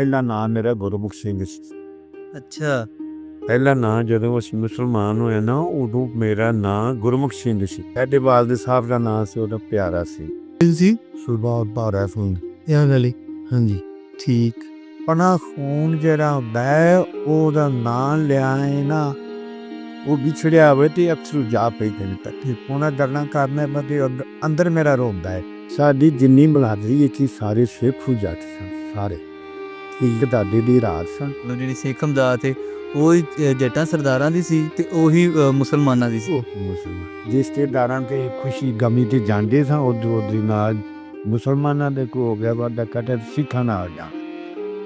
ਪਹਿਲਾ ਨਾਮ ਮੇਰਾ ਗੁਰਮੁਖ ਸਿੰਘ ਸੀ। ਅੱਛਾ। ਪਹਿਲਾ ਨਾਂ ਜਦੋਂ ਅਸੀਂ ਮੁਸਲਮਾਨ ਹੋਏ ਨਾ ਉਦੋਂ ਮੇਰਾ ਨਾਂ ਗੁਰਮੁਖ ਸਿੰਘ ਸੀ। ਸਾਡੇ ਵਾਲਦ ਸਾਹਿਬ ਦਾ ਨਾਂ ਸੀ ਉਹਦਾ ਪਿਆਰਾ ਸੀ। ਸੀ? ਸੁਭਾਅ ਭਾਰਾ ਸਿੰਘ। ਇਹ ਗਲੀ ਹਾਂਜੀ। ਠੀਕ। ਪਨਾ ਖੂਨ ਜਿਹੜਾ ਹੁੰਦਾ ਹੈ ਉਹਦਾ ਨਾਂ ਲਿਆ ਹੈ ਨਾ ਉਹ ਵਿਛੜਿਆ ਹੋਵੇ ਤੇ ਅਕਸਰ ਜਾ ਪਈ ਤੇ ਤੱਕ। ਉਹਨਾਂ ਗੱਲਾਂ ਕਰਨੇ ਬਦੇ ਅੰਦਰ ਮੇਰਾ ਰੋਂਦਾ ਹੈ। ਸਾਡੀ ਜਿੰਨੀ ਬਲਾਦਰੀ ਇੱਥੇ ਸਾਰੇ ਸਿੱਖ ਹੋ ਸਾਰੇ। ਠੀਕ ਦਾਦੇ ਦੀ ਰਾਤ ਸਨ ਜਿਹੜੀ ਸਿੱਖ ਹਮਜ਼ਾਤ ਹੈ ਉਹ ਜੱਟਾਂ ਸਰਦਾਰਾਂ ਦੀ ਸੀ ਤੇ ਉਹੀ ਮੁਸਲਮਾਨਾਂ ਦੀ ਸੀ। ਮੁਸਲਮਾਨ। ਜਿਸ ਤੇ ਦਾਰਾਂ ਤੇ ਖੁਸ਼ੀ ਗਮੀ ਤੇ ਜਾਂਦੇ ਸਾਂ ਉਦੋਂ ਉਦੋਂ ਨਾਲ ਮੁਸਲਮਾਨਾਂ ਦੇ ਕੋ ਹੋ ਗਿਆ ਵਾਦਾ ਕਟੇ ਸਿੱਖਾਂ ਨਾਲ ਜਾ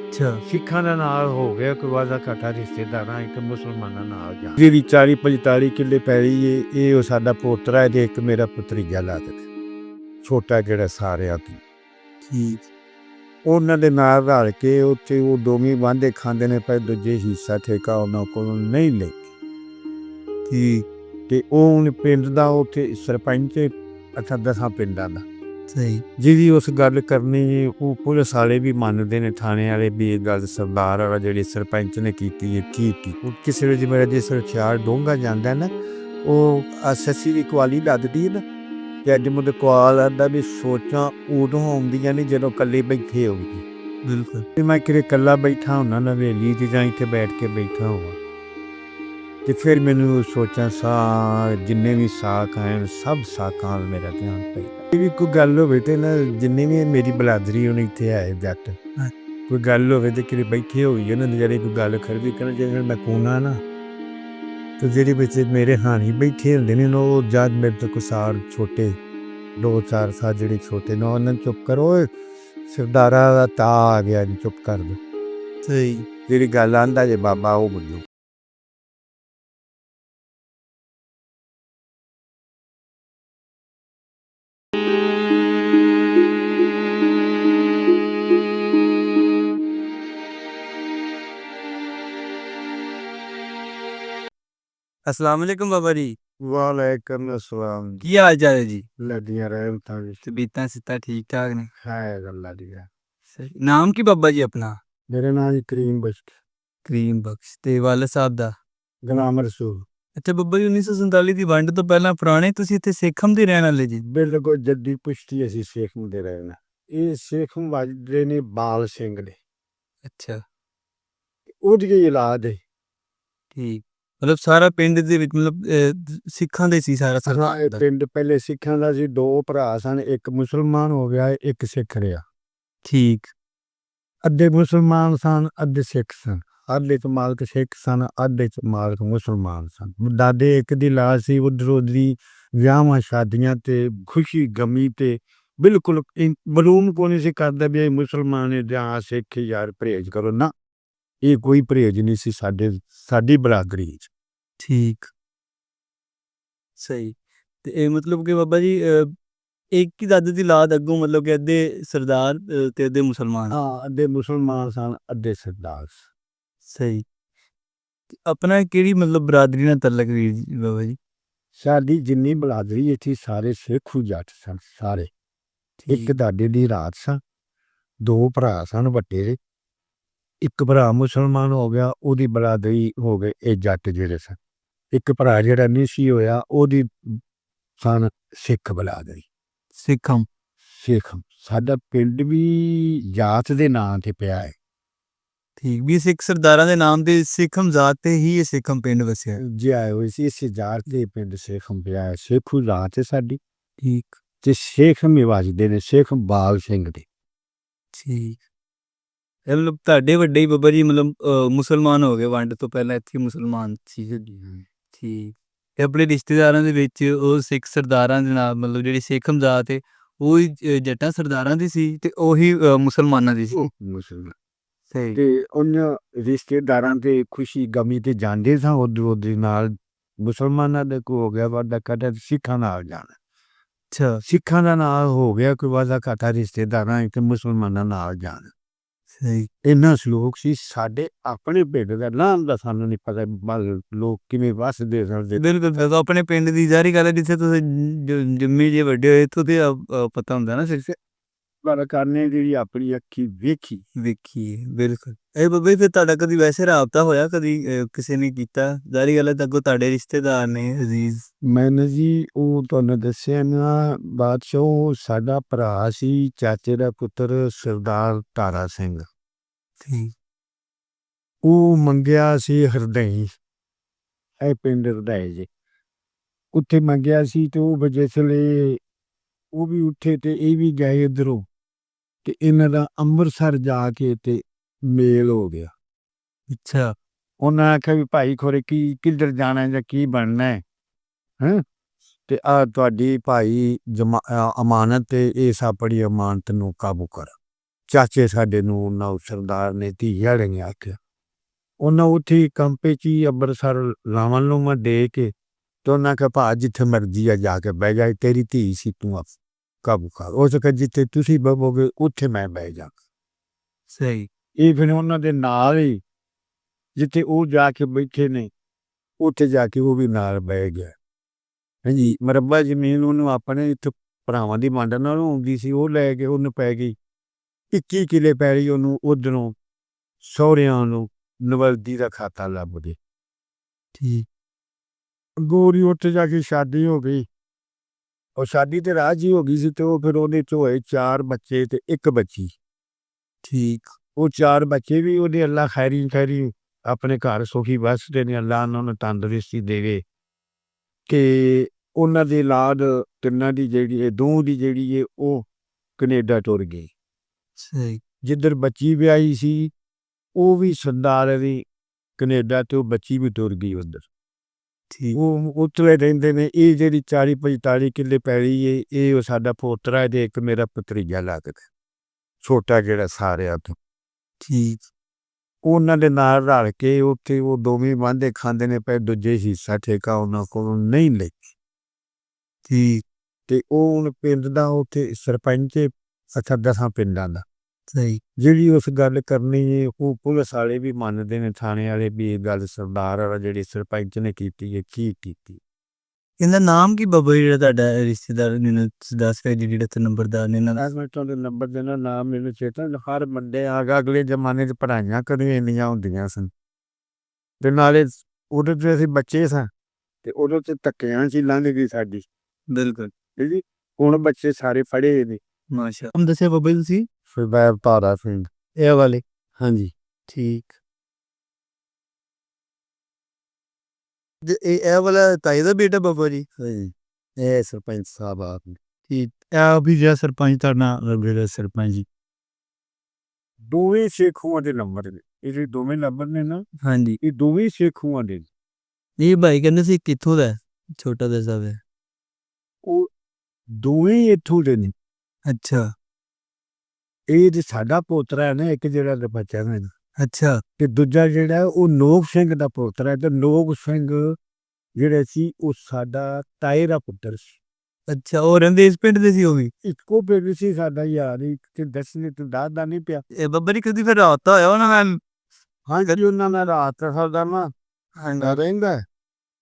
ਅੱਛਾ। ਸਿੱਖਾਂ ਦਾ ਨਾਲ ਹੋ ਗਿਆ ਕੋਈ ਵਾਦਾ ਕਟਾ ਰਿਸ਼ਤੇਦਾਰਾਂ ਇੱਕ ਮੁਸਲਮਾਨਾਂ ਨਾਲ ਜਾ ਜਿਹੜੀ 40 45 ਕਿੱਲੇ ਪੈ ਰਹੀ ਏ ਇਹ ਉਹ ਸਾਡਾ ਪੋਤਰਾ ਹੈ ਤੇ ਇੱਕ ਮੇਰਾ ਪੁੱਤਰੀਆ ਲਾਦ ਛੋਟਾ ਜਿਹੜਾ ਸਾਰਿਆਂ ਤੋਂ। ਠੀਕ। ਉਹਨਾਂ ਦੇ ਨਾਲ ਰਲ ਕੇ ਉੱਥੇ ਉਹ ਦੋਵੇਂ ਵਾਂਦੇ ਖਾਂਦੇ ਨੇ ਪਰ ਦੂਜੇ ਹਿੱਸਾ ਠੇਕਾ ਉਹਨਾਂ ਕੋਲ ਨਹੀਂ ਲੈ ਠੀਕ ਤੇ ਉਹ ਪਿੰਡ ਦਾ ਉੱਥੇ ਸਰਪੰਚ ਅੱਛਾ ਦਸਾਂ ਪਿੰਡਾਂ ਦਾ। ਸਹੀ। ਜਿਹਦੀ ਉਸ ਗੱਲ ਕਰਨੀ ਉਹ ਪੁਲਿਸ ਵਾਲੇ ਵੀ ਮੰਨਦੇ ਨੇ ਥਾਣੇ ਵਾਲੇ ਵੀ ਇਹ ਗੱਲ ਸਰਦਾਰ ਵਾਲਾ ਜਿਹੜੀ ਸਰਪੰਚ ਨੇ ਕੀਤੀ ਹੈ ਠੀਕ ਕੀ। ਉਹ ਕਿਸੇ ਵੇਲੇ ਮੇਰਾ ਜੇ ਸਰਚਾਰ ਡੋਂਗਾ ਜਾਂਦਾ ਨਾ ਉਹ ਅਸਸੀ ਦੀ ਕੁਆਲੀ ਲੱਗਦੀ ਹੈ ਨਾ ਤੇ ਅੱਜ ਮੁੰਡੇ ਕੁਆਲ ਆਂਦਾ ਵੀ ਸੋਚਾਂ ਉਦੋਂ ਆਉਂਦੀਆਂ ਨੇ ਜਦੋਂ ਇਕੱਲੇ ਬੈਠੇ ਹੋਣਗੇ ਬਿਲਕੁਲ। ਤੇ ਮੈਂ ਕਿਰੇ ਇਕੱਲਾ ਬੈਠਾ ਹੁੰਨਾ ਨਾ ਵੇਲੀ ਤੇ ਜਾਂ ਇੱਥੇ ਬੈਠ ਕੇ ਬੈਠਾ ਹੋਵਾਂ। ਤੇ ਫਿਰ ਮੈਨੂੰ ਸੋਚਾਂ ਸਾ ਜਿੰਨੇ ਵੀ ਸਾਖ ਆਏ ਸਭ ਸਾਖਾਂ ਵੱਲ ਮੇਰਾ ਧਿਆਨ ਪਿਆ ਇਹ ਵੀ ਕੋਈ ਗੱਲ ਹੋਵੇ ਤੇ ਨਾ ਜਿੰਨੇ ਵੀ ਮੇਰੀ ਬਲਾਦਰੀ ਉਹਨੇ ਇੱਥੇ ਆਏ ਜੱਟ ਹਾਂ। ਕੋਈ ਗੱਲ ਹੋਵੇ ਤੇ ਕਿਰੇ ਬੈਠੇ ਹੋਈ ਉਹਨਾਂ ਨੇ ਜਿਹੜੇ ਕੋਈ ਗੱਲ ਖਰਦੀ ਕਰਨ ਜੇ ਮੈਂ ਕੋਨਾ ਨਾ ਤੇ ਜਿਹੜੇ ਬੱਚੇ ਮੇਰੇ ਹਾਣੀ ਬੈਠੇ ਹੁੰਦੇ ਨੇ ਉਹ ਜਦ ਮੇਰੇ ਤੋਂ ਕੁਸਾਰ ਛੋਟੇ ਦੋ ਚਾਰ ਸਾਲ ਜਿਹੜੇ ਛੋਟੇ ਨੇ ਉਹਨਾਂ ਨੂੰ ਚੁੱਪ ਕਰੋ ਓਏ, ਦਾ ਤਾ ਆ ਗਿਆ ਜੀ ਚੁੱਪ ਕਰ ਦੋ। ਸਹੀ। ਜਿਹੜੀ ਗੱਲ ਆਂਦਾ ਜੇ ਬਾਬਾ ਉਹ ਬੋਲੋ। ਅਸਲਾਮ ਅਲੈਕੁਮ ਬਾਬਾ ਜੀ। ਵਾਲੇਕਮ ਅਸਲਾਮ ਕੀ ਹਾਲ ਚਾਲ ਹੈ ਜੀ? ਲੱਦੀਆਂ ਰਹਿਮਤਾਂ ਵਿੱਚ ਤਬੀਤਾਂ ਸਿੱਤਾ ਠੀਕ ਠਾਕ ਨੇ? ਹੈ ਗੱਲਾਂ ਦੀ ਸਹੀ। ਨਾਮ ਕੀ ਬਾਬਾ ਜੀ ਆਪਣਾ? ਮੇਰੇ ਨਾਂ ਜੀ ਕਰੀਮ ਬਸ਼ਟ ਕਰੀਮ ਬਖਸ਼। ਤੇ ਵਾਲਾ ਸਾਹਿਬ ਦਾ? ਗੁਲਾਮ ਰਸੂਲ। ਅੱਛਾ ਬੱਬਾ ਜੀ 1947 ਦੀ ਵੰਡ ਤੋਂ ਪਹਿਲਾਂ ਪੁਰਾਣੇ ਤੁਸੀਂ ਇੱਥੇ ਸਿੱਖਮ ਦੇ ਰਹਿਣ ਵਾਲੇ ਜੀ? ਬਿਲਕੁਲ ਜੱਦੀ ਪੁਸ਼ਤੀ ਅਸੀਂ ਸ਼ੇਖ ਹੁੰਦੇ ਰਹੇ ਨਾ ਇਹ ਸ਼ੇਖ ਵੱਜਦੇ ਨੇ ਬਾਲ ਸਿੰਘ ਨੇ ਅੱਛਾ। ਉਹਦੀ ਹੀ ਔਲਾਦ ਹੈ ਠੀਕ। ਮਤਲਬ ਸਾਰਾ ਪਿੰਡ ਦੇ ਵਿੱਚ ਮਤਲਬ ਅਹ, ਸਿੱਖਾਂ ਦੇ ਸੀ ਸਾਰਾ ਇਹ ਸਰਦਾਰ ਪਿੰਡ ਪਹਿਲੇ ਸਿੱਖਾਂ ਦਾ ਸੀ ਦੋ ਭਰਾ ਸਨ ਇੱਕ ਮੁਸਲਮਾਨ ਹੋ ਗਿਆ ਇੱਕ ਸਿੱਖ ਰਿਹਾ। ਠੀਕ। ਅੱਧੇ ਮੁਸਲਮਾਨ ਸਨ ਅੱਧੇ ਸਿੱਖ ਸਨ। ਅੱਧੇ ਚ ਮਾਲਕ ਸਿੱਖ ਸਨ ਅੱਧੇ ਚ ਮਾਲਕ ਮੁਸਲਮਾਨ ਸਨ। ਦਾਦੇ ਇੱਕ ਦੀ ਲਾਸ਼ ਸੀ ਉਧਰ ਉਧਰੀ ਵਿਆਹਾਂ ਸ਼ਾਦੀਆਂ ਤੇ ਖੁਸ਼ੀ ਗਮੀ ਤੇ ਬਿਲਕੁਲ ਇਨ- ਮਾਲੂਮ ਕੋਈ ਨਹੀਂ ਸੀ ਕਰਦਾ ਵੀ ਇਹ ਮੁਸਲਮਾਨ ਹੈ ਜਾਂ ਸਿੱਖ ਹੈ, ਯਾਰ ਪਰਹੇਜ਼ ਕਰੋ। ਨਾ ਇਹ ਕੋਈ ਪਰਹੇਜ਼ ਨਹੀਂ ਸੀ ਸਾਡੇ ਸਾਡੀ ਬਰਾਦਰੀ 'ਚ। ਠੀਕ। ਸਹੀ। ਤੇ ਇਹ ਮਤਲਬ ਕਿ ਬਾਬਾ ਜੀ ਅਹ, ਇੱਕ ਹੀ ਦਾਦੇ ਦੀ ਲਾਦ ਅੱਗੋਂ ਮਤਲਬ ਕਿ ਅੱਧੇ ਸਰਦਾਰ ਅਹ, ਤੇ ਅੱਧੇ ਮੁਸਲਮਾਨ। ਹਾਂ ਅੱਧੇ ਮੁਸਲਮਾਨ ਸਨ ਅੱਧੇ ਸਰਦਾਰ ਸਨ। ਸਹੀ। ਤੇ ਆਪਣਾ ਕਿਹੜੀ ਮਤਲਬ ਬਰਾਦਰੀ ਨਾਲ ਤਲਕ ਵੀਰ ਜੀ ਬਾਬਾ ਜੀ? ਸਾਡੀ ਜਿੰਨੀ ਬਲਾਦਰੀ ਇੱਥੇ ਸਾਰੇ ਸਿੱਖ ਜੱਟ ਸਨ ਸਾਰੇ। ਇੱਕ ਦਾਦੇ ਦੀ ਰਾਤ ਸਨ ਦੋ ਭਰਾ ਸਨ ਵੱਡੇ ਦੇ। ਇੱਕ ਭਰਾ ਮੁਸਲਮਾਨ ਹੋ ਗਿਆ ਉਹਦੀ ਬਲਾਦਰੀ ਹੋ ਗਏ ਇਹ ਜੱਟ ਜਿਹੜੇ ਸਨ। ਇੱਕ ਭਰਾ ਜਿਹੜਾ ਨਹੀਂ ਸੀ ਹੋਇਆ ਉਹਦੀ ਸਨ ਸਿੱਖ ਬਲਾਦਰੀ ਸਿੱਖਮ। ਸਿੱਖ ਸਾਡਾ ਪਿੰਡ ਵੀ ਜਾਤ ਦੇ ਨਾਂ ਤੇ ਪਿਆ ਹੈ। ਠੀਕ। ਵੀ ਸਿੱਖ ਸਰਦਾਰਾਂ ਦੇ ਨਾਮ ਤੇ ਸਿੱਖਮ ਜ਼ਾਤ ਤੇ ਹੀ ਇਹ ਸਿੱਖਮ ਪਿੰਡ ਵਸਿਆ। ਹੈ। ਜੇ ਆਏ ਹੋਏ ਸੀ ਇਸੇ ਜਾਤ ਦੇ ਪਿੰਡ ਸਿੱਖ ਪਿਆ ਹੈ। ਸਿੱਖੂ ਜਾਤ ਹੈ ਸਾਡੀ। ਠੀਕ। ਤੇ ਸਿੱਖ ਮੇ ਵੱਜਦੇ ਨੇ ਸਿੱਖ ਬਾਲ ਸਿੰਘ ਦੇ। ਠੀਕ। ਇਹ ਮਤਲਬ ਤੁਹਾਡੇ ਵੱਡੇ ਹੀ ਬਾਬਾ ਜੀ ਮਤਲਬ ਮੁਸਲਮਾਨ ਹੋ ਗਏ ਵੰਡ ਤੋਂ ਪਹਿਲਾਂ ਇੱਥੇ ਹੀ ਮੁਸਲਮਾਨ ਸੀ। ਠੀਕ। ਤੇ ਆਪਣੇ ਰਿਸ਼ਤੇਦਾਰਾਂ ਦੇ ਵਿੱਚ ਉਹ ਸਿੱਖ ਸਰਦਾਰਾਂ ਦੇ ਨਾਲ ਮਤਲਬ ਜਿਹੜੀ ਸਿੱਖ ਹਮਜ਼ਾਤ ਹੈ ਉਹ ਹੀ ਜੱਟਾਂ ਸਰਦਾਰਾਂ ਦੀ ਸੀ ਤੇ ਉਹੀ ਮੁਸਲਮਾਨਾਂ ਦੀ ਸੀ। ਮੁਸਲਮਾਨ। ਸਹੀ। ਤੇ ਉਹਨਾਂ ਰਿਸ਼ਤੇਦਾਰਾਂ ਤੇ ਖੁਸ਼ੀ ਗਮੀ ਤੇ ਜਾਂਦੇ ਸਾਂ ਉਧਰ ਉਧਰ ਨਾਲ। ਮੁਸਲਮਾਨਾਂ ਦੇ ਕੋ ਹੋ ਗਿਆ ਵਾਦਾ ਕਟਾ ਸਿੱਖਾਂ ਨਾਲ ਜਾਣਾ। ਅੱਛਾ। ਸਿੱਖਾਂ ਦਾ ਨਾਲ ਹੋ ਗਿਆ ਕੋਈ ਵਾਦਾ ਕਟਾ ਰਿਸ਼ਤੇਦਾਰਾਂ ਤੇ ਮੁਸਲਮਾਨਾਂ ਨਾਲ ਜਾਣਾ। ਸਹੀ। ਇੰਨਾ ਸਲੋਕ ਸੀ ਸਾਡੇ ਆਪਣੇ ਪਿੰਡ ਦਾ ਨਾਮ ਦਾ ਸਾਨੂੰ ਨਹੀਂ ਪਤਾ ਬਲ ਲੋਕ ਕਿਵੇਂ ਵੱਸਦੇ ਸਨ ਬਿਲਕੁਲ ਬਿਲਕੁਲ ਆਪਣੇ ਪਿੰਡ ਦੀ ਜ਼ਾਰੀ ਗੱਲ ਹੈ ਜਿੱਥੇ ਤੁਸੀਂ ਜ- ਜੰਮੇ ਜੇ ਵੱਡੇ ਹੋਏ ਇੱਥੋਂ ਤੇ ਅਹ, ਅਹ, ਪਤਾ ਹੁੰਦਾ ਨਾ ਸਿਰਫ ਪਰ ਕਰਨੇ ਜਿਹੜੀ ਆਪਣੀ ਅੱਖੀ ਵੇਖੀ। ਵੇਖੀਏ ਬਿਲਕੁਲ। ਇਹ ਬੱਬਾ ਫਿਰ ਤੁਹਾਡਾ ਕਦੀ ਵੈਸੇ ਰਾਬਤਾ ਹੋਇਆ? ਕਦੀ ਅਹ, ਕਿਸੇ ਨੇ ਕੀਤਾ? ਜ਼ਾਰੀ ਗੱਲ ਹੈ ਤਾਂ ਅੱਗੋਂ ਤੁਹਾਡੇ ਰਿਸ਼ਤੇਦਾਰ ਨੇ ਅਜ਼ੀਜ਼। ਮੈਨੇ ਜੀ ਉਹ ਤੁਹਾਨੂੰ ਦੱਸਿਆ ਨਾ ਬਾਦਸ਼ਾਹ ਉਹ ਸਾਡਾ ਭਰਾ ਸੀ ਚਾਚੇ ਦਾ ਪੁੱਤਰ ਸਰਦਾਰ ਤਾਰਾ ਸਿੰਘ। ਠੀਕ ਉਹ ਮੰਗਿਆ ਸੀ ਹਰਦਈ। ਇਹ ਪਿੰਡ ਹਰਦਈ ਜੀ। ਉੱਥੇ ਮੰਗਿਆ ਸੀ ਤੇ ਉਹ ਵਜੇਸਲੇ ਉਹ ਵੀ ਉੱਥੇ ਤੇ ਇਹ ਵੀ ਗਏ ਇਧਰੋਂ। ਤੇ ਇਹਨਾਂ ਦਾ ਅੰਮ੍ਰਿਤਸਰ ਜਾ ਕੇ ਤੇ ਮੇਲ ਹੋ ਗਿਆ। ਅੱਛਾ। ਉਹਨਾਂ ਆਖਿਆ ਵੀ ਭਾਈ ਖੋਰੇ ਕੀ ਕਿੱਧਰ ਜਾਣਾ ਹੈ ਜਾਂ ਕੀ ਬਣਨਾ ਹੈ? ਹੈਂ? ਤੇ ਆ ਤੁਹਾਡੀ ਭਾਈ ਅਮਾਨਤ ਤੇ ਇਸ ਆਪਣੀ ਅਮਾਨਤ ਨੂੰ ਕਾਬੂ ਕਰ। ਚਾਚੇ ਸਾਡੇ ਨੂੰ ਉਹ ਸਰਦਾਰ ਨੇ ਧੀਆ ਨੇ ਆਖਿਆ। ਉਹਨਾਂ ਉੱਥੇ ਕੰਪੇ ਚ ਹੀ ਅੰਮ੍ਰਿਤਸਰ ਲਾਵਾਂ ਨੂੰ ਮੈਂ ਦੇ ਕੇ ਤੇ ਉਹਨਾਂ ਕਹਾ ਭਾ ਜਿੱਥੇ ਮਰਜ਼ੀ ਆ ਜਾ ਕੇ ਬਹਿ ਜਾ ਤੇਰੀ ਧੀ ਸੀ ਤੂੰ ਆਪ। ਕਾਬੂ ਕਰ ਉਸ ਕਹ ਜਿੱਥੇ ਤੁਸੀਂ ਬਵੋਗੇ ਉੱਥੇ ਮੈਂ ਬਹਿ ਜਾ ਸਹੀ। ਇਹ ਫਿਰ ਉਹਨਾਂ ਦੇ ਨਾਲ ਹੀ ਜਿੱਥੇ ਉਹ ਜਾ ਕੇ ਬੈਠੇ ਨੇ ਉੱਥੇ ਜਾ ਕੇ ਉਹ ਵੀ ਨਾਲ ਬਹਿ ਗਿਆ। ਹਾਂਜੀ ਮਰੱਬਾ ਜ਼ਮੀਨ ਉਹਨੂੰ ਆਪਣੇ ਇੱਥੇ ਭਰਾਵਾਂ ਦੀ ਮੰਡ ਨਾਲ ਆਉਂਦੀ ਸੀ ਉਹ ਲੈ ਕੇ ਉਹਨੂੰ ਪੈ ਗਈ। 21 ਕਿਲੇ ਪੈ ਗਈ ਉਹਨੂੰ ਉਧਰੋਂ ਸਹੁਰਿਆਂ ਨੂੰ ਨਵਲਦੀ ਦਾ ਖਾਤਾ ਲੱਭ ਗਏ। ਠੀਕ। ਗੋਰੀ ਉੱਥੇ ਜਾ ਕੇ ਸ਼ਾਦੀ ਹੋ ਗਈ। ਉਹ ਸ਼ਾਦੀ ਤੇ ਰਾਜ ਹੀ ਹੋ ਗਈ ਸੀ ਤੇ ਉਹ ਫਿਰ ਉਹਦੇ ਚ ਹੋਏ ਚਾਰ ਬੱਚੇ ਤੇ ਇੱਕ ਬੱਚੀ। ਠੀਕ। ਉਹ ਚਾਰ ਬੱਚੇ ਵੀ ਉਹਦੇ ਅੱਲਾ ਖੈਰੀ ਖੈਰੀ ਆਪਣੇ ਘਰ ਸੁਖੀ ਵਸਦੇ ਨੇ ਅੱਲਾ ਉਹਨਾਂ ਨੂੰ ਤੰਦਰੁਸਤੀ ਦੇਵੇ। ਕਿ ਉਹਨਾਂ ਦੀ ਔਲਾਦ ਤਿੰਨਾਂ ਦੀ ਜਿਹੜੀ ਹੈ ਦੋ ਦੀ ਜਿਹੜੀ ਹੈ ਉਹ ਕੈਨੇਡਾ ਟੁਰ ਗਈ। ਸਹੀ। ਜਿੱਧਰ ਬੱਚੀ ਵਿਆਹੀ ਸੀ ਉਹ ਵੀ ਸਰਦਾਰ ਦੀ ਕੈਨੇਡਾ ਤੇ ਉਹ ਬੱਚੀ ਵੀ ਟੁਰ ਗਈ ਉਧਰ। ਉਹ ਉੱਥੇ ਰਹਿੰਦੇ ਨੇ ਇਹ ਜਿਹੜੀ 40 45 ਕਿੱਲੇ ਪੈਲੀ ਏ ਇਹ ਉਹ ਸਾਡਾ ਪੋਤਰਾ ਤੇ ਇੱਕ ਮੇਰਾ ਭਤਰੀਜਾ ਲੱਗਦਾ ਛੋਟਾ ਜਿਹੜਾ ਸਾਰਿਆਂ ਤੋਂ। ਠੀਕ। ਉਹਨਾਂ ਦੇ ਨਾਲ ਰਲ ਕੇ ਉੱਥੇ ਉਹ ਦੋਵੇਂ ਵਾਂਦੇ ਖਾਂਦੇ ਨੇ ਪਏ ਦੂਜੇ ਹਿੱਸਾ ਠੇਕਾ ਉਹਨਾਂ ਕੋਲੋਂ ਨਹੀਂ ਲੈ ਠੀਕ। ਤੇ ਉਹ ਹੁਣ ਪਿੰਡ ਦਾ ਉੱਥੇ ਸਰਪੰਚ ਅੱਛਾ ਦਸਾਂ ਪਿੰਡਾਂ ਦਾ। ਸਹੀ। ਜਿਹੜੀ ਉਸ ਗੱਲ ਕਰਨੀ ਏ ਉਹ ਪੁਲਿਸ ਵਾਲੇ ਵੀ ਮੰਨਦੇ ਨੇ ਥਾਣੇ ਵਾਲੇ ਵੀ ਇਹ ਗੱਲ ਸਰਦਾਰ ਵਾਲਾ ਜਿਹੜੀ ਸਰਪੰਚ ਨੇ ਕੀਤੀ ਹੈ ਕੀ ਕੀਤੀ? ਇਹਦਾ ਨਾਮ ਕੀ ਬੱਬਾ ਜਿਹੜਾ ਤੁਹਾਡਾ ਰਿਸ਼ਤੇਦਾਰ ਨੇ ਨਾ ਦੱਸ ਰਿਹਾ ਜੀ ਜਿਹੜਾ ਤੇ ਨੰਬਰਦਾਰ ਨੇ ਅੱਜ ਮੈਂ ਤੁਹਾਨੂੰ ਨੰਬਰ ਦੇਣਾ ਨਾਮ ਮੈਨੂੰ ਚੇਤਾ ਨੀ, ਹਰ ਬੰਦੇ ਆਗਾ ਅਗਲੇ ਜ਼ਮਾਨੇ 'ਚ ਪੜਾਈਆਂ ਕਦੇ ਇੰਨੀਆਂ ਹੁੰਦੀਆਂ ਸਨ। ਤੇ ਨਾਲੇ ਉਦੋਂ ਤੇ ਅਸੀਂ ਬੱਚੇ ਸਾਂ ਤੇ ਉਦੋਂ ਤੇ ਧੱਕਿਆਂ 'ਚ ਹੀ ਲੰਘ ਗਈ ਸਾਡੀ ਬਿਲਕੁਲ ਜੀ? ਹੁਣ ਬੱਚੇ ਸਾਰੇ ਫੜੇ ਨੇ। ਮਾਸ਼ਾ ਹਮ ਦੱਸਿਆ ਬੱਬਾ ਜੀ ਤੁਸੀਂ? ਸਰਦਾਰ ਤਾਰਾ ਸਿੰਘ। ਇਹ ਵਾਲੇ? ਹਾਂਜੀ ਠੀਕ। ਇਹ ਇਹ ਵਾਲਾ ਤਾਈ ਦਾ ਬੇਟਾ ਬੱਬਾ ਜੀ? ਹਾਂਜੀ ਇਹ ਸਰਪੰਚ ਸਾਹਿਬ ਆਪ ਨੇ। ਠੀਕ। ਇਹ ਵੀ ਜਿਹੜਾ ਸਰਪੰਚ ਤੁਹਾਡਾ ਜਿਹੜਾ ਸਰਪੰਚ ਜੀ। ਦੋਵੇਂ ਸੇਖੂਆਂ ਦੇ ਨੰਬਰ ਨੇ। ਇਹ ਜਿਹੜੇ ਦੋਵੇਂ ਨੰਬਰ ਨੇ ਨਾ ਹਾਂਜੀ। ਇਹ ਦੋਵੇਂ ਸੇਖੂਆਂ ਦੇ ਨੇ। ਇਹ ਭਾਈ ਕਹਿੰਦੇ ਸੀ ਕਿੱਥੋਂ ਦਾ ਹੈ? ਛੋਟਾ ਦਾ ਸਾਹਿਬ ਹੈ। ਦੋਵੇਂ ਇੱਥੋਂ ਦੇ ਨੇ। ਅੱਛਾ। ਇਹ ਤੇ ਸਾਡਾ ਪੋਤਰਾ ਹੈ ਨਾ ਇੱਕ ਜਿਹੜਾ ਦਾ ਬੱਚਾ ਹੈ ਨਾ। ਅੱਛਾ। ਤੇ ਦੂਜਾ ਜਿਹੜਾ ਹੈ, ਉਹ ਨੋਕ ਸਿੰਘ ਦਾ ਪੁੱਤਰ ਹੈ ਤੇ ਨੋਕ ਸਿੰਘ ਜਿਹੜਾ ਸੀ ਉਹ ਸਾਡਾ ਤਾਏ ਦਾ ਪੁੱਤਰ ਸੀ। ਅੱਛਾ ਉਹ ਰਹਿੰਦੇ ਇਸ ਪਿੰਡ ਦੇ ਸੀ ਉਹ ਵੀ? ਇੱਕੋ ਪਿੰਡ ਸੀ ਸਾਡਾ ਯਾਰ ਇੱਕ ਤੇ ਦੱਸਣੇ ਤੇ ਦਾਦਾ ਨਹੀਂ ਪਿਆ। ਇਹ ਬੱਬਾ ਜੀ ਕਦੀ ਫਿਰ ਰਾਤ ਹੋਇਆ ਉਹਨਾਂ ਨਾਲ ਹਾਂਜੀ ਉਹਨਾਂ ਨਾਲ ਰਾਤ ਸਾਡਾ ਨਾ ਰਹਿੰਦਾ। ਹੈ।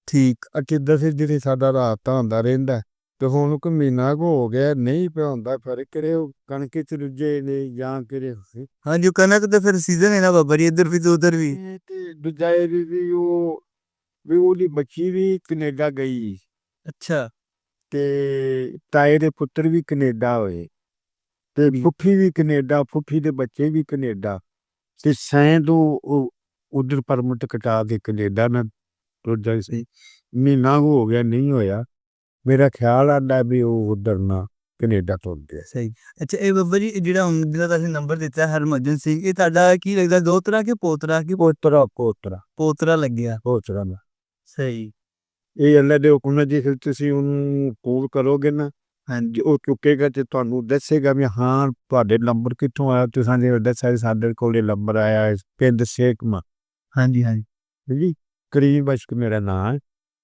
ਠੀਕ ਅੱਗੇ ਦਸੇ ਜਿਹੜੇ ਸਾਡਾ ਰਾਤ ਤਾਂ ਹੁੰਦਾ ਰਹਿੰਦਾ। ਹੈ। ਤੇ ਹੁਣ ਕੋ ਮਹੀਨਾ ਕੁ ਹੋ ਗਿਆ ਨਹੀਂ ਪਿਆ ਹੁੰਦਾ ਫਿਰ ਕਿਰੇ ਉਹ ਕਣਕ ਚ ਰੁੱਝੇ ਨੇ ਜਾਂ ਕਿਰੇ ਹੋਏ। ਹਾਂਜੀ ਉਹ ਕਨਕ ਤੇ ਫਿਰ ਸੀਜ਼ਨ ਹੈ ਨਾ ਬੱਬਾ ਜੀ ਇੱਧਰ ਵੀ ਤੇ ਉੱਧਰ ਵੀ। ਇਹ ਤੇ ਦੂਜਾ ਇਹ ਵੀ ਵੀ ਉਹ ਵੀ ਉਹਦੀ ਬੱਚੀ ਵੀ ਕੈਨੇਡਾ ਗਈ। ਅੱਛਾ। ਤੇ ਤਾਏ ਦੇ ਪੁੱਤਰ ਵੀ ਕੈਨੇਡਾ ਹੋਏ। ਤੇ ਫੁੱਫੀ ਵੀ ਕੈਨੇਡਾ ਫੁੱਫੀ ਦੇ ਬੱਚੇ ਵੀ ਕੈਨੇਡਾ। ਤੇ ਸੈਂਦ ਉਹ ਉਧਰ ਪਰਮਿਟ ਕਟਾ ਕੇ ਕੈਨੇਡਾ ਨਾ ਜਾਈ ਸੀ ਮਹੀਨਾ ਹੋ ਗਿਆ ਨਹੀਂ ਹੋਇਆ। ਮੇਰਾ ਖਿਆਲ ਆਂਦਾ ਵੀ ਉਹ ਉਧਰ ਨਾ ਕੈਨੇਡਾ ਤੁਰ ਗਿਆ ਸਹੀ। ਅੱਛਾ ਇਹ ਬੱਬਾ ਜੀ ਇਹ ਜਿਹੜਾ ਹੁਣ ਜਿਹਦਾ ਤੁਸੀਂ ਨੰਬਰ ਦਿੱਤਾ ਹਰਮਜਨ ਸਿੰਘ ਇਹ ਤੁਹਾਡਾ ਕੀ ਲੱਗਦਾ ਦੋ ਤਰ੍ਹਾਂ ਕੇ ਪੋਤਰਾ ਕਿ ਪੋਤਰਾ ਪੋਤਰਾ। ਪੋਤਰਾ ਲੱਗਿਆ? ਪੋਤਰਾ ਦਾ ਸਹੀ। ਇਹ ਅੱਲਾ ਦੇ ਹੁਕਮ ਫਿਰ ਤੁਸੀਂ ਉਹਨੂੰ ਕੂਲ ਕਰੋਗੇ ਨਾ ਹਾਂਜੀ। ਜੇ ਉਹ ਚੁੱਕੇਗਾ ਤੇ ਤੁਹਾਨੂੰ ਦੱਸੇਗਾ ਵੀ ਹਾਂ ਤੁਹਾਡੇ ਨੰਬਰ ਕਿੱਥੋਂ ਆਇਆ ਤੁਸੀਂ ਸਾਡੇ ਦੱਸਿਆ ਸਾਡੇ ਕੋਲੇ ਨੰਬਰ ਆਇਆ ਹੈ ਪਿੰਡ ਸੇਖਮਾ ਹਾਂਜੀ ਹਾਂਜੀ। ਜੀ ਕਰੀਮ ਬਸ਼ਕ ਮੇਰਾ ਨਾਮ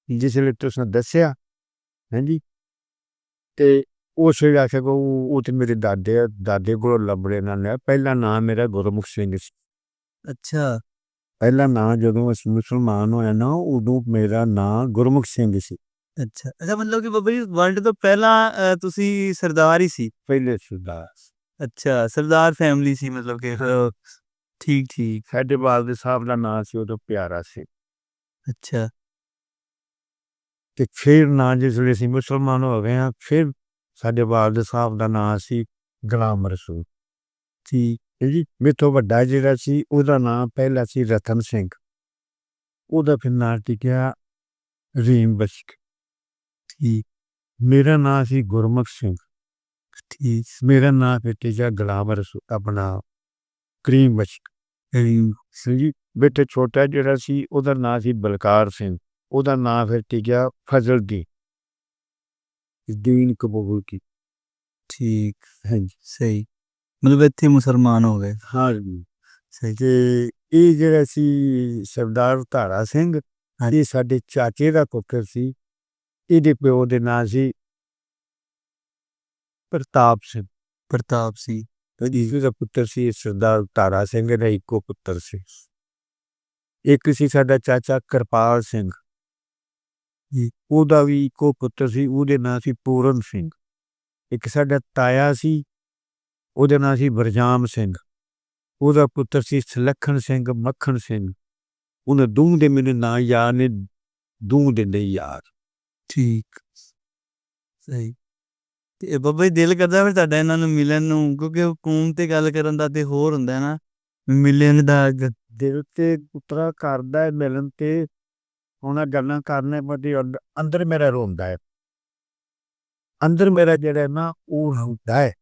ਜਿਸ ਲਈ ਤੁਸੀਂ ਦੱਸਿਆ ਹਾਂਜੀ? ਤੇ ਉਸ ਵੇਲੇ ਆਖਿਆ ਕੋ ਉਹ ਤੇ ਮੇਰੇ ਦਾਦੇ ਆ, ਦਾਦੇ ਕੋਲ ਲੱਭੜੇ ਨਾਲ ਲਿਆ ਪਹਿਲਾ ਨਾਮ ਮੇਰਾ ਗੁਰਮੁਖ ਸਿੰਘ ਸੀ। ਅੱਛਾ। ਪਹਿਲਾ ਨਾਮ ਜਦੋਂ ਅਸੀਂ ਮੁਸਲਮਾਨ ਹੋਇਆ ਨਾ ਉਦੋਂ ਮੇਰਾ ਨਾਮ ਗੁਰਮੁਖ ਸਿੰਘ ਸੀ। ਅੱਛਾ। ਅੱਛਾ ਮਤਲਬ ਕਿ ਬੱਬਾ ਜੀ ਵਰਲਡ ਤੋਂ ਪਹਿਲਾਂ ਅ, ਤੁਸੀਂ ਸਰਦਾਰ ਹੀ ਸੀ। ਪਹਿਲੇ ਸਰਦਾਰ ਅੱਛਾ ਸਰਦਾਰ ਫੈਮਿਲੀ ਸੀ ਮਤਲਬ ਕਿ ਅ, ਠੀਕ ਠੀਕ। ਸਾਡੇ ਵਾਲਦ ਸਾਹਿਬ ਦਾ ਨਾਂ ਸੀ ਉਦੋਂ ਪਿਆਰਾ ਸੀ ਅੱਛਾ। ਤੇ ਫਿਰ ਨਾਂ ਜਿਸ ਵੇਲੇ ਅਸੀਂ ਮੁਸਲਮਾਨ ਹੋ ਗਏ ਆ ਫਿਰ ਸਾਡੇ ਵਾਲਦ ਸਾਹਿਬ ਦਾ ਨਾਂ ਸੀ ਗੁਲਾਮ ਰਸੂਲ। ਠੀਕ ਜੀ ਮੇਥੋਂ ਵੱਡਾ ਜਿਹੜਾ ਸੀ, ਉਹਦਾ ਨਾਂ ਪਹਿਲਾ ਸੀ ਰਤਨ ਸਿੰਘ। ਉਹਦਾ ਫਿਰ ਨਾਂ ਟਿਕਿਆ ਰੀਮ ਬਸ਼ਕ। ਠੀਕ ਮੇਰਾ ਨਾਂ ਸੀ ਗੁਰਮੁਖ ਸਿੰਘ। ਠੀਕ ਮੇਰਾ ਨਾਂ ਫਿਰ ਟਿਕਿਆ ਗੁਲਾਮ ਰਸੂਲ ਆਪਣਾ ਕਰੀਮ ਬਸ਼ਕ। ਰੀਮ ਸਿੰਘ ਜੀ ਬੇਟੇ ਛੋਟਾ ਜਿਹੜਾ ਸੀ, ਉਹਦਾ ਨਾਂ ਸੀ ਬਲਕਾਰ ਸਿੰਘ। ਉਹਦਾ ਨਾਂ ਫਿਰ ਟਿਕਿਆ ਫਜ਼ਲ ਦੀ। ਦੀਨ ਕਬੂਲ ਕੀ। ਠੀਕ ਹਾਂਜੀ ਸਹੀ। ਮਤਲਬ ਇੱਥੇ ਮੁਸਲਮਾਨ ਹੋ ਗਏ। ਹਾਂ ਜੀ। ਸਹੀ। ਤੇ ਇਹ ਜਿਹੜਾ ਸੀ ਸਰਦਾਰ ਧਾਰਾ ਸਿੰਘ ਇਹ ਸਾਡੇ ਚਾਚੇ ਦਾ ਪੁੱਤਰ ਸੀ। ਇਹਦੇ ਪਿਓ ਦੇ ਨਾਂ ਸੀ ਪ੍ਰਤਾਪ ਸਿੰਘ। ਪ੍ਰਤਾਪ ਸੀ। ਤੇ ਜਿਹਦਾ ਪੁੱਤਰ ਸੀ ਸਰਦਾਰ ਧਾਰਾ ਸਿੰਘ ਦਾ ਇੱਕੋ ਪੁੱਤਰ ਸੀ। ਇੱਕ ਸੀ ਸਾਡਾ ਚਾਚਾ ਕਿਰਪਾਲ ਸਿੰਘ। ਉਹਦਾ ਵੀ ਇੱਕੋ ਪੁੱਤਰ ਸੀ ਉਹਦੇ ਨਾਂ ਸੀ ਪੂਰਨ ਸਿੰਘ। ਇੱਕ ਸਾਡਾ ਤਾਇਆ ਸੀ ਉਹਦੇ ਨਾਂ ਸੀ ਬਰਜਾਮ ਸਿੰਘ। ਉਹਦਾ ਪੁੱਤਰ ਸੀ ਸਲੱਖਣ ਸਿੰਘ ਮੱਖਣ ਸਿੰਘ। ਉਹਨਾਂ ਦੂਹ ਦੇ ਮੈਨੂੰ ਨਾਂ ਯਾਦ ਨੇ ਦੂਹ ਦੇ ਨਹੀਂ ਯਾਦ। ਠੀਕ। ਸਹੀ। ਤੇ ਇਹ ਬਾਬਾ ਜੀ ਦਿਲ ਕਰਦਾ ਫਿਰ ਤੁਹਾਡਾ ਇਹਨਾਂ ਨੂੰ ਮਿਲਣ ਨੂੰ ਕਿਉਂਕਿ ਹਕੂਮ ਤੇ ਗੱਲ ਕਰਨ ਦਾ ਤੇ ਹੋਰ ਹੁੰਦਾ ਹੈ ਨਾ ਮਿਲਣ ਦਾ ਦਿਲ ਤੇ ਉਤਰਾ ਕਰਦਾ ਹੈ ਮਿਲਣ ਤੇ ਉਹਨਾਂ ਗੱਲਾਂ ਕਰਨੇ ਬੜੀ ਅੰਦਰ ਮੇਰਾ ਰੋਂਦਾ ਹੈ। ਅੰਦਰ ਮੇਰਾ ਜਿਹੜਾ ਹੈ ਨਾ ਉਹ ਹੁੰਦਾ ਹੈ।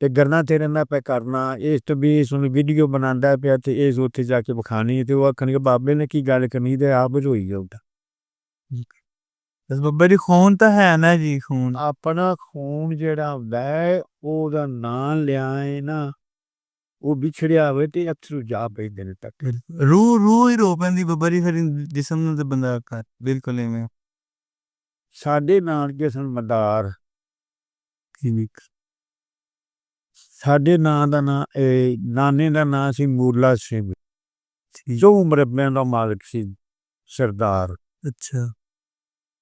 ਤੇ ਗੱਲਾਂ ਤੇਰੇ ਨਾਲ ਪੈ ਕਰਨਾ ਇਸ ਤੋਂ ਵੀ ਇਸ ਨੂੰ ਵੀਡੀਓ ਬਣਾਉਂਦਾ ਪਿਆ ਤੇ ਇਸ ਉੱਥੇ ਜਾ ਕੇ ਵਿਖਾਣੀ ਤੇ ਉਹ ਆਖਣਗੇ ਬਾਬੇ ਨੇ ਕੀ ਗੱਲ ਕਰਨੀ ਤੇ ਆਪ ਰੋਈ ਜਾਊਗਾ। ਬਸ ਬਾਬਾ ਜੀ ਖੂਨ ਤਾਂ ਹੈ ਨਾ ਜੀ ਖੂਨ। ਆਪਣਾ ਖੂਨ ਜਿਹੜਾ ਹੁੰਦਾ ਹੈ ਉਹਦਾ ਨਾਂ ਲਿਆਏ ਨਾ। ਉਹ ਵਿਛੜਿਆ ਹੋਵੇ ਤੇ ਅਥਰੂ ਜਾ ਪੈਂਦੇ ਨੇ ਤੱਕ। ਰੂਹ ਰੂਹ ਹੀ ਰੋ ਪੈਂਦੀ ਬਾਬਾ ਜੀ ਫਿਰ ਜਿਸਮ ਨੂੰ ਤੇ ਬੰਦਾ ਕਰ ਬਿਲਕੁਲ ਐਵੇਂ ਸਾਡੇ ਨਾਨਕੇ ਸਨ ਮਦਾਰ। ਠੀਕ ਸਾਡੇ ਨਾਂ ਦਾ ਨਾਂ ਇਹ ਨਾਨੇ ਦਾ ਨਾਂ ਸੀ ਮੂਲਾ ਸਿੰਘ। ਜੋ ਮਰਬਿਆਂ ਦਾ ਮਾਲਕ ਸੀ ਸਰਦਾਰ। ਅੱਛਾ।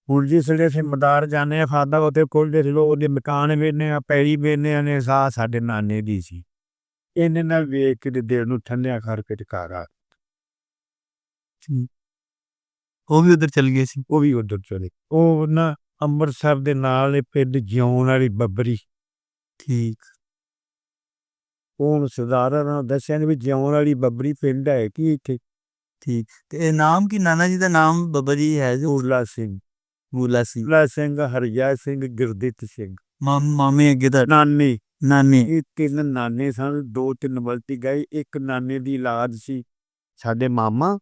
ਹੁਣ ਜਿਸ ਵੇਲੇ ਅਸੀਂ ਮਦਾਰ ਜਾਂਦੇ ਆ ਫਾਦਾ ਉਹਦੇ ਕੋਲ ਦੇ ਲੋ ਉਹਦੇ ਮਕਾਨ ਵੇਨੇ ਆ ਪੈਰੀ ਵੇਨੇ ਆ ਨੇ ਸਾ ਸਾਡੇ ਨਾਨੇ ਦੀ ਸੀ। ਇਹਨੇ ਨਾਲ ਵੇਖ ਕੇ ਤੇ ਦਿਲ ਨੂੰ ਠੰਡਿਆ ਕਰਕੇ ਆ ਉਹ ਵੀ ਉਧਰ ਚਲ ਗਏ ਸੀ? ਉਹ ਵੀ ਉਧਰ ਚਲੇ। ਉਹ ਨਾ ਅੰਮ੍ਰਿਤਸਰ ਦੇ ਨਾਲ ਇਹ ਪਿੰਡ ਜਿਉਣ ਵਾਲੀ ਬੱਬਰੀ। ਠੀਕ। ਉਹ ਸਰਦਾਰਾਂ ਨੇ ਦੱਸਿਆ ਨੇ ਵੀ ਜਿਉਣ ਵਾਲੀ ਬੱਬਰੀ ਪਿੰਡ ਹੈ ਕੀ ਇੱਥੇ? ਠੀਕ। ਤੇ ਇਹ ਨਾਮ ਕੀ? ਨਾਨਾ ਜੀ ਦਾ ਨਾਮ ਬਾਬਾ ਜੀ ਹੈ ਜੋ? ਉਰਲਾ ਸਿੰਘ। ਮੂਲਾ ਸੀ ਉਰਲਾ ਸਿੰਘ ਹਰਜਾ ਸਿੰਘ ਗੁਰਦਿੱਤ ਸਿੰਘ। ਮਾਮੇ ਅੱਗੇ ਦਾ। ਨਾਨੀ। ਨਾਨੀ। ਇਹ ਤਿੰਨ ਨਾਨੇ ਸਨ ਦੋ ਤਿੰਨ ਬਲਤੀ ਗਏ ਇੱਕ ਨਾਨੇ ਦੀ ਔਲਾਦ ਸੀ ਸਾਡੇ ਮਾਮਾ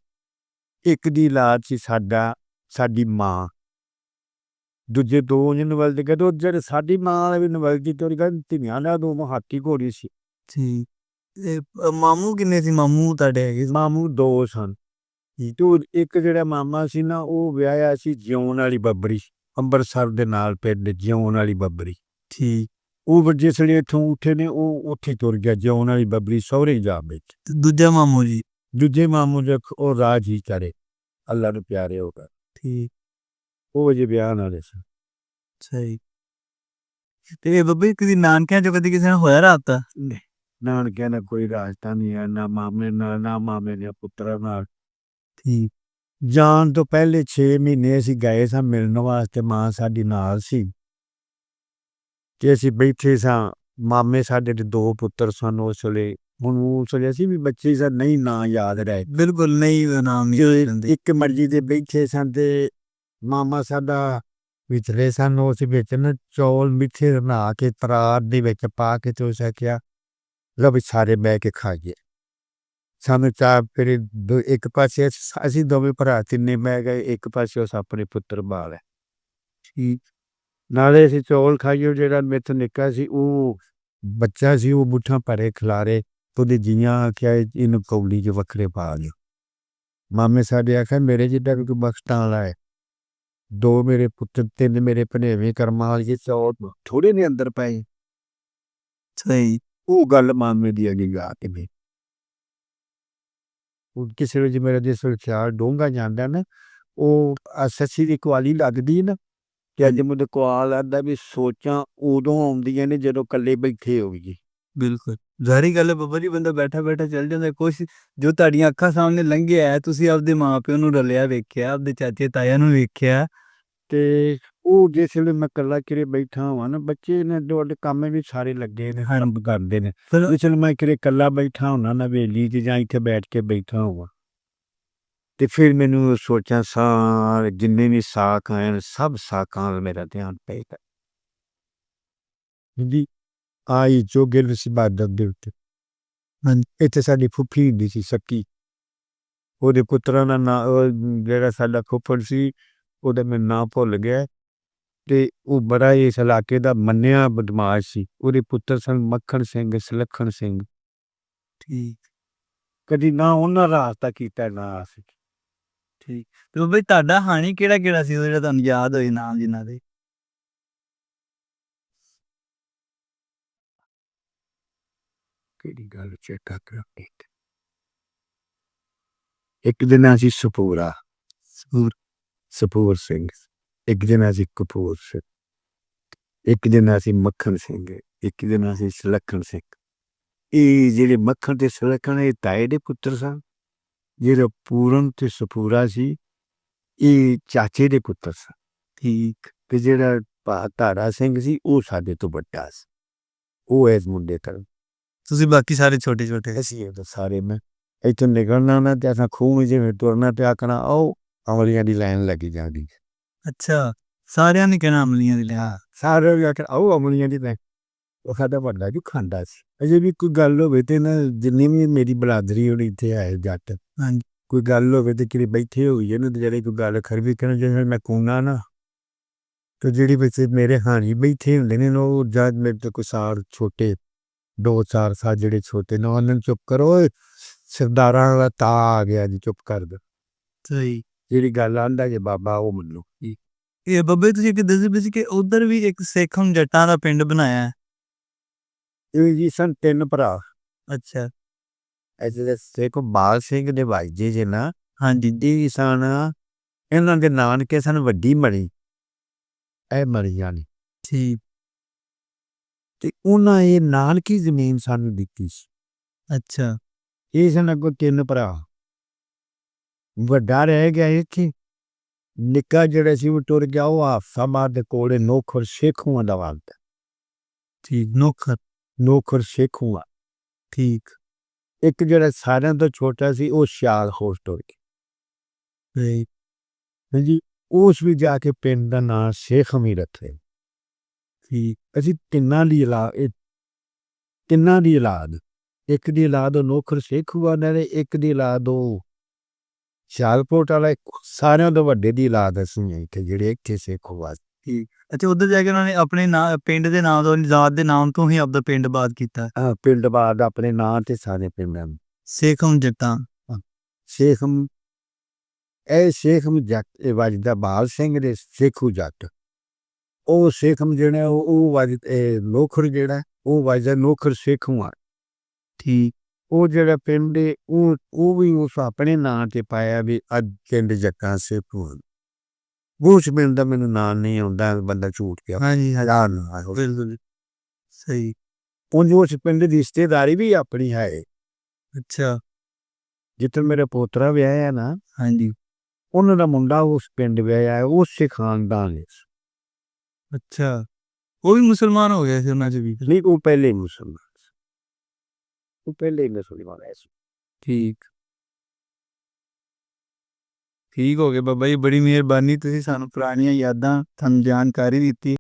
ਇੱਕ ਦੀ ਔਲਾਦ ਸੀ ਸਾਡਾ ਸਾਡੀ ਮਾਂ। ਦੂਜੇ ਦੋ ਜਨ ਵਲਦ ਗਏ ਉਹ ਜਿਹੜੇ ਸਾਡੀ ਮਾਂ ਵਾਲੇ ਵੀ ਨਵਲਦੀ ਤੇ ਉਹਦੀ ਗੱਲ ਧੀਆਂ ਦਾ ਦੋ ਹਾਥੀ ਘੋੜੀ ਸੀ। ਠੀਕ ਤੇ ਮਾਮੂ ਕਿੰਨੇ ਸੀ? ਮਾਮੂ ਤੁਹਾਡੇ ਹੈਗੇ? ਮਾਮੂ ਦੋ ਸਨ। ਤੂੰ ਇੱਕ ਜਿਹੜਾ ਮਾਮਾ ਸੀ ਨਾ ਉਹ ਵਿਆਹਿਆ ਸੀ ਜਿਉਣ ਵਾਲੀ ਬੱਬਰੀ ਅੰਮ੍ਰਿਤਸਰ ਦੇ ਨਾਲ ਪਿੰਡ ਜਿਉਣ ਵਾਲੀ ਬੱਬਰੀ। ਠੀਕ। ਉਹ ਜਿਸ ਵੇਲੇ ਇੱਥੋਂ ਉੱਠੇ ਨੇ ਉਹ ਉੱਥੇ ਤੁਰ ਗਿਆ ਜਿਉਣ ਵਾਲੀ ਬੱਬਰੀ ਸਹੁਰੇ ਜਾ ਤੇ ਦੂਜਾ ਮਾਮੂ ਜੀ? ਦੂਜੇ ਮਾਮੂ ਦੇ ਉਹ ਰਾਜ ਹੀ ਕਰੇ ਅੱਲਾ ਨੂੰ ਪਿਆਰੇ ਹੋ ਕਰ ਠੀਕ। ਉਹ ਜੇ ਬਿਆਨ ਵਾਲੇ ਸਨ। ਸਹੀ। ਤੇ ਬੱਬੇ ਕਦੀ ਨਾਨਕਿਆਂ ਚ ਕਦੀ ਕਿਸੇ ਨਾਲ ਹੋਇਆ ਰਾਤਾ ਨਾਨਕਿਆਂ ਦਾ ਕੋਈ ਰਾਜਤਾ ਨਹੀਂ ਹੈ ਨਾ ਮਾਮੇ ਨਾਲ ਨਾ ਮਾਮੇ ਦੇ ਪੁੱਤਰਾਂ ਨਾਲ। ਠੀਕ। ਜਾਣ ਤੋਂ ਪਹਿਲੇ 6 ਮਹੀਨੇ ਅਸੀਂ ਗਏ ਸਾਂ ਮਿਲਣ ਵਾਸਤੇ ਮਾਂ ਸਾਡੀ ਨਾਲ ਸੀ। ਤੇ ਅਸੀਂ ਬੈਠੇ ਸਾਂ ਮਾਮੇ ਸਾਡੇ ਦੇ ਦੋ ਪੁੱਤਰ ਸਨ ਉਸ ਵੇਲੇ। ਹੁਣ ਉਸ ਵੇਲੇ ਅਸੀਂ ਵੀ ਬੱਚੇ ਸਾਂ ਨਹੀਂ ਨਾਂ ਯਾਦ ਰਹੇ ਬਿਲਕੁਲ ਨਹੀਂ ਨਾਮ ਇੱਕ ਮਰਜ਼ੀ ਦੇ ਬੈਠੇ ਸਨ ਤੇ ਮਾਮਾ ਸਾਡਾ ਵਿਚਲੇ ਸਨ ਉਸ ਵਿੱਚ ਨਾ ਚੌਲ ਮਿੱਠੇ ਬਣਾ ਕੇ ਪਰਾਤ ਦੇ ਵਿੱਚ ਪਾ ਕੇ ਤੇ ਉਸ ਆਖਿਆ ਲਓ ਵੀ ਸਾਰੇ ਬਹਿ ਕੇ ਖਾਈਏ। ਸਾਨੂੰ ਚਾਹ ਫਿਰ ਇੱਕ ਪਾਸੇ ਅਸ- ਦੋਵੇਂ ਭਰਾ ਤਿੰਨੇ ਬਹਿ ਗਏ ਇੱਕ ਪਾਸੇ ਉਸ ਆਪਣੇ ਪੁੱਤਰ ਬਾਲ ਹੈ। ਠੀਕ। ਨਾਲੇ ਅਸੀਂ ਚੌਲ ਖਾਈਓ, ਜਿਹੜਾ ਮਿੱਥ ਨਿੱਕਾ ਸੀ, ਉਹ ਬੱਚਾ ਸੀ, ਉਹ ਮੁੱਠਾਂ ਭਰੇ ਖਿਲਾਰੇ, ਉਹਦੇ ਜੀਆਂ ਆਖਿਆ, ਇਹਨੂੰ ਕੌਲੀ 'ਚ ਵੱਖਰੇ ਪਾ ਲਿਓ ਮਾਮੇ ਸਾਡੇ ਆਖਿਆ, ਮੇਰੇ ਜਿੱਡਾ ਕੋਈ ਬਖਸ਼ਤਾਂ ਵਾਲਾ ਹੈ ਦੋ ਮੇਰੇ ਪੁੱਤਰ ਤਿੰਨ ਮੇਰੇ ਭਨੇਵੇਂ ਕਰਮਾਂ ਵਾਲੀ ਚੌਲ ਥੋੜੇ ਨੇ ਅੰਦਰ ਪਏ। ਸਹੀ। ਉਹ ਗੱਲ ਮਾਮੇ ਦੀ ਅਗੀ ਗਾ ਕੇ ਵੀ। ਉਹ ਕਿਸੇ ਵੇਲੇ ਮੇਰੇ ਦੇ ਸਿਰ ਖਿਆਲ ਡੋਂਗਾ ਜਾਂਦਾ ਨਾ, ਉਹ ਆਹ ਸੱਚੀ ਦੀ ਕੁਆਲੀ ਲੱਗਦੀ ਨਾ ਕਿ ਅੱਜ ਮੈਨੂੰ ਕੁਆਲ ਆਦਾ ਵੀ ਸੋਚਾਂ ਉਦੋਂ ਆਉਂਦੀਆਂ ਨੇ ਜਦੋਂ ਇਕੱਲੇ ਬੈਠੇ ਹੋਈਏ। ਬਿਲਕੁਲ। ਜ਼ਾਹਰੀ ਗੱਲ ਹੈ ਬਾਬਾ ਜੀ ਬੰਦਾ ਬੈਠਾ ਬੈਠਾ ਚੱਲ ਜਾਂਦਾ ਕੁਛ ਜੋ ਤੁਹਾਡੀਆਂ ਅੱਖਾਂ ਸਾਹਮਣੇ ਲੰਘਿਆ ਹੈ ਤੁਸੀਂ ਆਪਦੇ ਮਾਪਿਓ ਨੂੰ ਰਲਿਆ ਵੇਖਿਆ ਆਪਦੇ ਚਾਚੇ ਤਾਇਆਂ ਨੂੰ ਵੇਖਿਆ। ਤੇ ਉਹ ਜਿਸ ਵੇਲੇ ਮੈਂ ਇਕੱਲਾ ਕਿਰੇ ਬੈਠਾ ਹਾਂ ਨਾ ਬੱਚੇ ਨੇ ਤੁਹਾਡੇ ਕੰਮ ਵੀ ਸਾਰੇ ਲੱਗੇ ਨੇ ਕੰਮ ਕਰਦੇ ਨੇ। ਫਿਰ ਜਿਸ ਵੇਲੇ ਮੈਂ ਕਿਰੇ ਇਕੱਲਾ ਬੈਠਾ ਹੁਣਾ ਨਾ ਵੇਲੀ 'ਚ ਜਾਂ ਇੱਥੇ ਬੈਠ ਕੇ ਬੈਠਾ ਹੋਵਾਂ। ਤੇ ਫਿਰ ਮੈਨੂੰ ਸੋਚਾਂ ਸਾਰੇ ਜਿੰਨੇ ਵੀ ਸਾਕ ਆਏ ਸਭ ਸਾਕਾਂ ਵੱਲ ਮੇਰਾ ਧਿਆਨ ਪਏਗਾ ਜੀ ਆਈ ਜੋਗਿਲ ਸੀ ਬਾਦਲ ਦੇ ਉੱਤੇ। ਹਾਂਜੀ। ਇੱਥੇ ਸਾਡੀ ਫੁੱਫੀ ਹੁੰਦੀ ਸੀ ਸੱਕੀ। ਉਹਦੇ ਪੁੱਤਰਾਂ ਦਾ ਨਾਂ ਜਿਹੜਾ ਸਾਡਾ ਫੁੱਫੜ ਸੀ ਉਹਦਾ ਮੈਂ ਨਾਂ ਭੁੱਲ ਗਿਆ ਤੇ ਉਹ ਬੜਾ ਇਸ ਇਲਾਕੇ ਦਾ ਮੰਨਿਆ ਬਦਮਾਸ਼ ਸੀ। ਉਹਦੇ ਪੁੱਤਰ ਸਨ ਮੱਖਣ ਸਿੰਘ ਸੁਲੱਖਣ ਸਿੰਘ। ਠੀਕ। ਕਦੀ ਨਾ ਉਹਨਾਂ ਰਾਸਤਾ ਕੀਤਾ ਨਾ ਅਸੀਂ। ਠੀਕ। ਤੇ ਬਾਬਾ ਜੀ ਤੁਹਾਡਾ ਹਾਣੀ ਕਿਹੜਾ ਕਿਹੜਾ ਸੀ ਉਹ ਜਿਹੜਾ ਤੁਹਾਨੂੰ ਯਾਦ ਹੋਏ ਨਾਮ ਜਿਨ੍ਹਾਂ ਦੇ? ਕਿਹੜੀ ਗੱਲ ਚੇਤਾ ਕਰਾਂਗੇ ਇੱਕ ਦਿਨ ਅਸੀਂ ਸਪੂਰਾ। ਸੂਰ ਸਪੂਰ ਸਿੰਘ। ਇੱਕ ਦਿਨ ਅਸੀਂ ਕਪੂਰ ਸਿੰਘ। ਇੱਕ ਦਿਨ ਅਸੀਂ ਮੱਖਣ ਸਿੰਘ। ਇੱਕ ਦਿਨ ਅਸੀਂ ਸੁਲੱਖਣ ਸਿੰਘ। ਇਹ ਜਿਹੜੇ ਮੱਖਣ ਤੇ ਸੁਲੱਖਣ ਇਹ ਤਾਏ ਦੇ ਪੁੱਤਰ ਸਨ? ਜਿਹੜਾ ਪੂਰਨ ਤੇ ਸਪੂਰਾ ਸੀ ਇਹ ਚਾਚੇ ਦੇ ਪੁੱਤਰ ਸਨ ਠੀਕ ਤੇ ਜਿਹੜਾ ਭਾ ਤਾਰਾ ਸਿੰਘ ਸੀ ਉਹ ਸਾਡੇ ਤੋਂ ਵੱਡਾ ਸੀ ਉਹ ਇਸ ਮੁੰਡੇ ਕਰ ਤੁਸੀਂ ਬਾਕੀ ਸਾਰੇ ਛੋਟੇ ਛੋਟੇ ਅਸੀਂ ਇਹ ਤਾਂ ਸਾਰੇ ਮੈਂ ਇੱਥੋਂ ਨਿਕਲਣਾ ਨਾ ਤੇ ਅਸਾਂ ਖੂਹ ਵਿੱਚ ਜਿਵੇਂ ਤੁਰਨਾ ਤੇ ਆਖਣਾ ਆਓ ਅਮਲੀਆਂ ਦੀ ਲਾਈਨ ਲੱਗੀ ਜਾਂਦੀ ਅੱਛਾ ਸਾਰਿਆਂ ਨੇ ਕਹਿਣਾ ਅਮਲੀਆਂ ਦੀ ਲਿਆ ਸਾਰੇ ਵੀ ਆਖਣ ਆਓ ਅਮਲੀਆਂ ਦੀ ਲਾਈਨ ਉਹ ਸਾਡਾ ਵੱਡਾ ਜੋ ਖਾਂਦਾ ਸੀ। ਅਜੇ ਵੀ ਕੋਈ ਗੱਲ ਹੋਵੇ ਤੇ ਨਾ ਜਿੰਨੀ ਵੀ ਮੇਰੀ ਬਲਾਦਰੀ ਹੋਣੀ ਇੱਥੇ ਆਏ ਜੱਟ। ਹਾਂਜੀ। ਕੋਈ ਗੱਲ ਹੋਵੇ ਤੇ ਕਿਤੇ ਬੈਠੇ ਹੋਈ ਇਹਨੂੰ ਤੇ ਜਿਹੜੇ ਕੋਈ ਗੱਲ ਖਰ ਵੀ ਕਰਨ ਜਿਵੇਂ ਮੈਂ ਕੂਨਾ ਨਾ ਤੇ ਜਿਹੜੀ ਵਿੱਚ ਮੇਰੇ ਹਾਣੀ ਬੈਠੇ ਹੁੰਦੇ ਨੇ ਉਹ ਜਦ ਮੇਰੇ ਤੋਂ ਕੋਈ ਸਾਲ ਛੋਟੇ ਦੋ ਚਾਰ ਸਾਲ ਜਿਹੜੇ ਛੋਟੇ ਨੇ ਉਹਨਾਂ ਨੂੰ ਚੁੱਪ ਕਰੋ ਸਰਦਾਰਾਂ ਦਾ ਤਾ ਆ ਗਿਆ ਜੀ ਚੁੱਪ ਕਰ ਦੋ ਸਹੀ। ਜਿਹੜੀ ਗੱਲ ਆਂਦਾ ਜੇ ਬਾਬਾ ਉਹ ਮੰਨੋ। ਇਹ ਬੱਬੇ ਤੁਸੀਂ ਕਿ ਦੱਸਦੇ ਪਏ ਸੀ ਕਿ ਉਧਰ ਵੀ ਇੱਕ ਸੇਖਮ ਜੱਟਾਂ ਦਾ ਪਿੰਡ ਬਣਾਇਆ ਇਹ ਜੀ ਸਨ ਤਿੰਨ ਭਰਾ। ਅੱਛਾ। ਐਸੇ ਦੇ ਸੇਖੋ ਬਾਲ ਸਿੰਘ ਦੇ ਭਾਈ ਜੀ ਜੇ ਨਾ ਹਾਂਜੀ। ਦੀ ਸਨ ਇਹਨਾਂ ਦੇ ਨਾਨਕੇ ਸਨ ਵੱਡੀ ਮਣੀ। ਇਹ ਮਰੀਆਂ ਨੇ ਠੀਕ। ਤੇ ਉਹਨਾਂ ਇਹ ਨਾਨਕੀ ਜ਼ਮੀਨ ਸਾਨੂੰ ਦਿੱਤੀ ਸੀ। ਅੱਛਾ। ਇਹ ਸਨ ਅੱਗੋਂ ਤਿੰਨ ਭਰਾ। ਵੱਡਾ ਰਹਿ ਗਿਆ ਇੱਥੇ। ਨਿੱਕਾ ਜਿਹੜਾ ਸੀ ਉਹ ਟੁਰ ਗਿਆ ਉਹ ਹਾਫਸਾਬਾਦ ਦੇ ਕੋਲੇ ਨੋਖਰ ਸ਼ੇਖੂਆਂ ਦਾ ਵਾਲ। ਠੀਕ ਨੋਖਰ। ਨੋਖਰ ਸ਼ੇਖੂਆਂ ਠੀਕ। ਇੱਕ ਜਿਹੜਾ ਸਾਰਿਆਂ ਤੋਂ ਛੋਟਾ ਸੀ, ਉਹ ਸ਼ਿਆਲ ਹੋਸਟ ਹੋ ਗਿਆ। ਹਾਂਜੀ, ਉਸ ਵੀ ਜਾ ਕੇ ਪਿੰਡ ਦਾ ਨਾਂ ਸ਼ੇਖ ਅਮੀਰ ਰੱਖੇ। ਠੀਕ। ਅਸੀਂ ਤਿੰਨਾਂ ਦੀ ਔਲਾਦ ਤਿੰਨਾਂ ਦੀ ਔਲਾਦ। ਇੱਕ ਦੀ ਔਲਾਦ ਉਹ ਨੋਖਰ ਸ਼ੇਖ ਹੁਆ ਨੇ ਇੱਕ ਦੀ ਔਲਾਦ ਉਹ ਸ਼ਾਲਪੋਟ ਵਾਲਾ, ਇੱਕ ਸਾਰਿਆਂ ਤੋਂ ਵੱਡੇ ਦੀ ਔਲਾਦ ਅਸੀਂ ਇੱਥੇ, ਜਿਹੜੇ ਇੱਥੇ ਸਿੱਖ ਹੁਆ ਅੱਛਾ ਉਧਰ ਜਾ ਕੇ ਉਹਨਾਂ ਨੇ ਆਪਣੇ ਨਾਂ ਪਿੰਡ ਦੇ ਨਾਮ ਤੋਂ ਜ਼ਾਤ ਦੇ ਨਾਮ ਤੋਂ ਹੀ ਆਪਦਾ ਪਿੰਡ ਬਾਦ ਕੀਤਾ। ਆ ਪਿੰਡ ਬਾਦ ਆਪਣੇ ਨਾਂ ਤੇ ਸਾਰੇ ਪਿੰਡਾਂ ਨੂੰ। ਸੇਖਮ ਜੱਟਾਂ। ਸ਼ੇਖ ਮ- ਇਹ ਸ਼ੇਖ ਮ ਜੱਟ ਇਹ ਵਜਦਾ ਬਾਲ ਸਿੰਘ ਦੇ ਸੇਖੂ ਜੱਟ। ਉਹ ਸ਼ੇਖਮ ਜਿਹੜਾ ਉਹ ਉਹ ਵਜ ਇਹ ਨੋਖਰ ਜਿਹੜਾ ਉਹ ਵਜਦਾ ਨੋਖਰ ਸੇਖੂਆ ਠੀਕ। ਉਹ ਜਿਹੜਾ ਪਿੰਡ ਏ, ਉਹ ਉਹ ਵੀ ਉਸ ਆਪਣੇ ਨਾਂ ਤੇ ਪਾਇਆ ਵੀ ਅੱਜ ਪਿੰਡ ਜੱਟਾਂ ਸੇਖੂ ਉਸ ਪਿੰਡ ਦਾ ਮੈਨੂੰ ਨਾਂ ਨਹੀਂ ਆਉਂਦਾ ਬੰਦਾ ਝੂਠ ਗਿਆ ਹਾਂਜੀ ਹਾਂਜੀ। ਹਜ਼ਾਰ ਨਾ ਬਿਲਕੁਲ ਸਹੀ। ਉਂਝ ਉਸ ਪਿੰਡ ਦੀ ਰਿਸ਼ਤੇਦਾਰੀ ਵੀ ਆਪਣੀ ਹੈ ਅੱਛਾ। ਜਿੱਥੇ ਮੇਰਾ ਪੋਤਰਾ ਵਿਆਹਿਆ ਨਾ ਹਾਂਜੀ। ਉਹਨਾਂ ਦਾ ਮੁੰਡਾ ਉਸ ਪਿੰਡ ਵਿਆਹਿਆ ਉਸੇ ਖਾਨਦਾਨ ਵਿੱਚ। ਅੱਛਾ। ਉਹ ਵੀ ਮੁਸਲਮਾਨ ਹੋ ਗਿਆ ਸੀ ਉਹਨਾਂ ਚ ਵੀ। ਨਹੀਂ ਉਹ ਪਹਿਲੇ ਮੁਸਲਮਾਨ। ਉਹ ਪਹਿਲੇ ਮੁਸਲਮਾਨ ਹੈ ਠੀਕ। ਠੀਕ ਹੋ ਗਏ ਬਾਬਾ ਜੀ ਬੜੀ ਮਿਹਰਬਾਨੀ ਤੁਸੀਂ ਸਾਨੂੰ ਪੁਰਾਣੀਆਂ ਯਾਦਾਂ ਤੁਹਾਨੂੰ ਜਾਣਕਾਰੀ ਦਿੱਤੀ।